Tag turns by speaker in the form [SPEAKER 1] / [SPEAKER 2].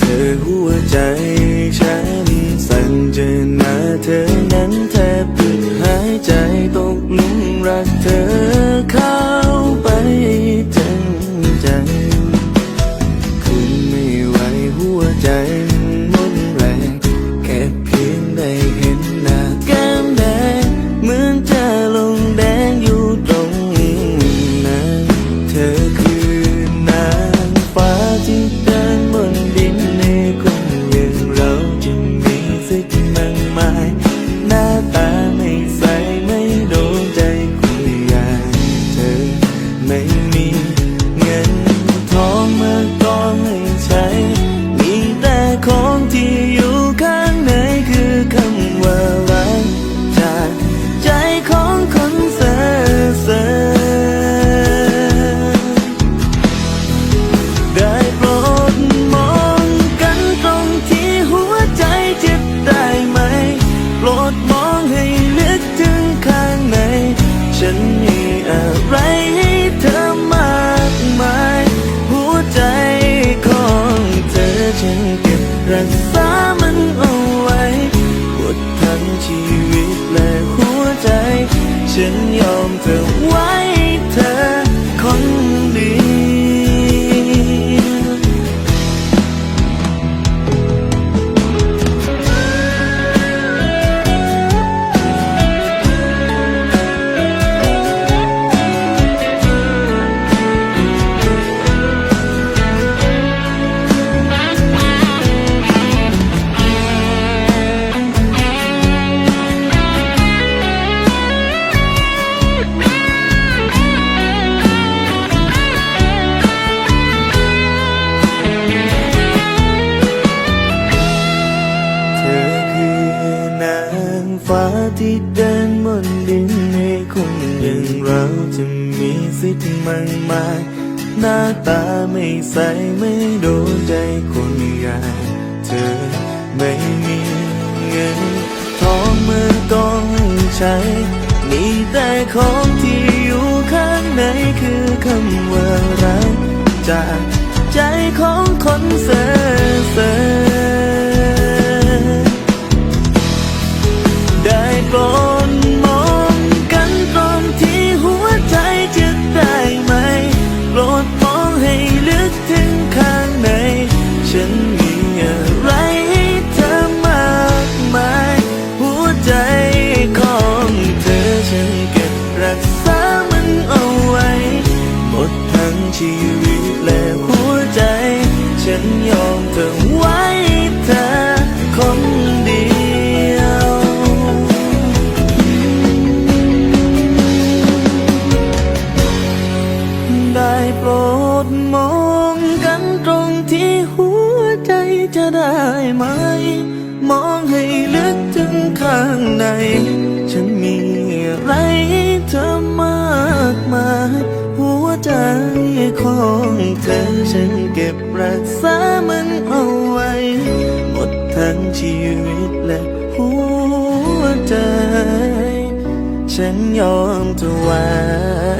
[SPEAKER 1] เธอหัวใจฉันสั่นเจอหน้าเธอนั้นแทบหยุดหายใจตกหลุมรักเธอ องให้ลึกถึงข้างใน ฉันมีอะไรให้เธอมากมาย หัวใจของเธอฉันเก็บรักษามันเอาไว้หมดทั้งชีวิตและหัวใจ ฉันยอมเธอไว้ ฟ้าที่เดินบนดินให้คนอย่างเราจะมีสิทธิ์มากมาย หน้าตาไม่ใสไม่โดนใจคนอย่างเธอไม่มีเงินทองมือต้องใช้ มีแต่ของที่อยู่ข้างในคือคำว่ารักจากใจของคนเสอเส ชีวิตและหัวใจ ฉันยอมเธอไว้เธอคนเดียว ได้โปรดมองกันตรงที่หัวใจจะได้ไหม มองให้ลึกถึงข้างใน ฉันมีอะไรเธอ ของเธอฉันเก็บรักษามันเอาไว้ หมดทั้งชีวิตและหัวใจ ฉันยอมถวาย